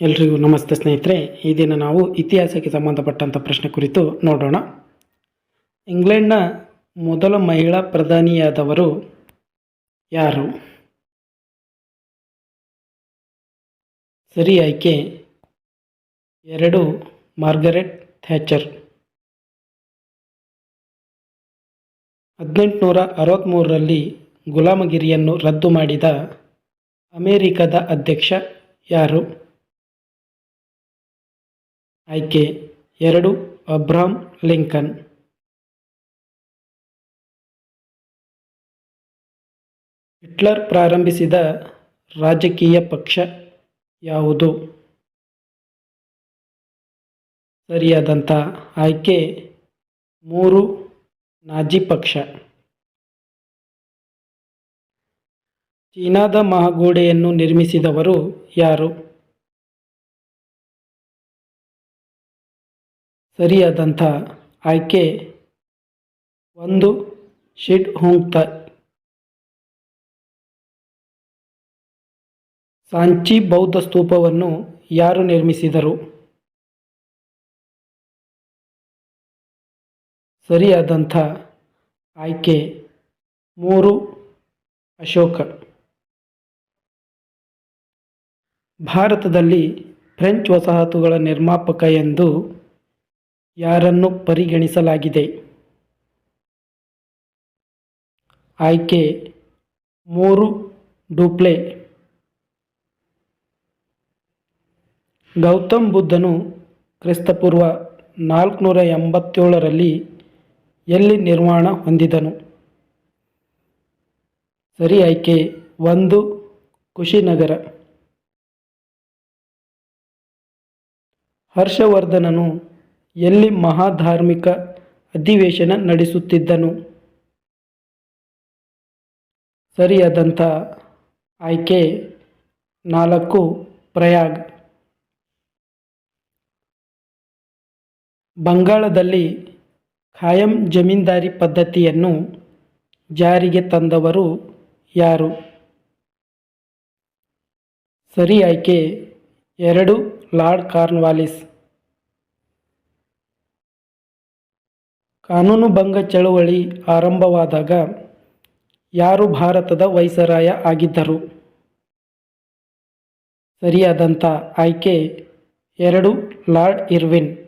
ಎಲ್ರಿಗೂ ನಮಸ್ತೆ ಸ್ನೇಹಿತರೆ, ಈ ದಿನ ನಾವು ಇತಿಹಾಸಕ್ಕೆ ಸಂಬಂಧಪಟ್ಟಂಥ ಪ್ರಶ್ನೆ ಕುರಿತು ನೋಡೋಣ. ಇಂಗ್ಲೆಂಡ್ನ ಮೊದಲ ಮಹಿಳಾ ಪ್ರಧಾನಿಯಾದವರು ಯಾರು? ಸರಿ ಆಯ್ಕೆ. ಎರಡು, ಮಾರ್ಗರೆಟ್ ಥ್ಯಾಚರ್. ಹದಿನೆಂಟುನೂರ ಅರವತ್ತ್ಮೂರರಲ್ಲಿ ಗುಲಾಮಗಿರಿಯನ್ನು ರದ್ದು ಮಾಡಿದ ಅಮೇರಿಕದ ಅಧ್ಯಕ್ಷ ಯಾರು? ಆಯ್ಕೆ ಎರಡು ಅಬ್ರಾಮ್ ಲಿಂಕನ್. ಹಿಟ್ಲರ್ ಪ್ರಾರಂಭಿಸಿದ ರಾಜಕೀಯ ಪಕ್ಷ ಯಾವುದು? ಸರಿಯಾದಂಥ ಆಯ್ಕೆ ಮೂರು ನಾಜಿ ಪಕ್ಷ. ಚೀನಾದ ಮಹಾಗೋಡೆಯನ್ನು ನಿರ್ಮಿಸಿದವರು ಯಾರು? ಸರಿಯಾದಂಥ ಆಯ್ಕೆ ಒಂದು ಶಿಡ್ ಹೋಂಕ್ತ ಸಾಂಚಿ ಬೌದ್ಧ ಸ್ತೂಪವನ್ನು ಯಾರು ನಿರ್ಮಿಸಿದರು? ಸರಿಯಾದಂಥ ಆಯ್ಕೆ ಮೂರು ಅಶೋಕ. ಭಾರತದಲ್ಲಿ ಫ್ರೆಂಚ್ ವಸಾಹತುಗಳ ನಿರ್ಮಾಪಕ ಎಂದು ಯಾರನ್ನು ಪರಿಗಣಿಸಲಾಗಿದೆ? ಆಯ್ಕೆ ಮೂರು, ಡೂಪ್ಲೆ. ಗೌತಮ್ ಬುದ್ಧನು ಕ್ರಿಸ್ತಪೂರ್ವ ನಾಲ್ಕುನೂರ ಎಂಬತ್ತೇಳರಲ್ಲಿ ಎಲ್ಲಿ ನಿರ್ಮಾಣ ಹೊಂದಿದನು? ಸರಿ, ಆಯ್ಕೆ ಒಂದು, ಕುಶಿನಗರ. ಹರ್ಷವರ್ಧನನು ಎಲ್ಲಿ ಮಹಾಧಾರ್ಮಿಕ ಅಧಿವೇಶನ ನಡೆಸುತ್ತಿದ್ದನು? ಸರಿಯಾದಂಥ ಆಯ್ಕೆ. ನಾಲ್ಕು, ಪ್ರಯಾಗ್. ಬಂಗಾಳದಲ್ಲಿ ಖಾಯಂ ಜಮೀನ್ದಾರಿ ಪದ್ಧತಿಯನ್ನು ಜಾರಿಗೆ ತಂದವರು ಯಾರು? ಸರಿ ಆಯ್ಕೆ. ಎರಡು, ಲಾರ್ಡ್ ಕಾರ್ನ್ವಾಲಿಸ್. ಕಾನೂನುಭಂಗ ಚಳುವಳಿ ಆರಂಭವಾದಾಗ ಯಾರು ಭಾರತದ ವೈಸರಾಯ ಆಗಿದ್ದರು? ಸರಿಯಾದಂಥ ಆಯ್ಕೆ ಎರಡು ಲಾರ್ಡ್ ಇರ್ವಿನ್.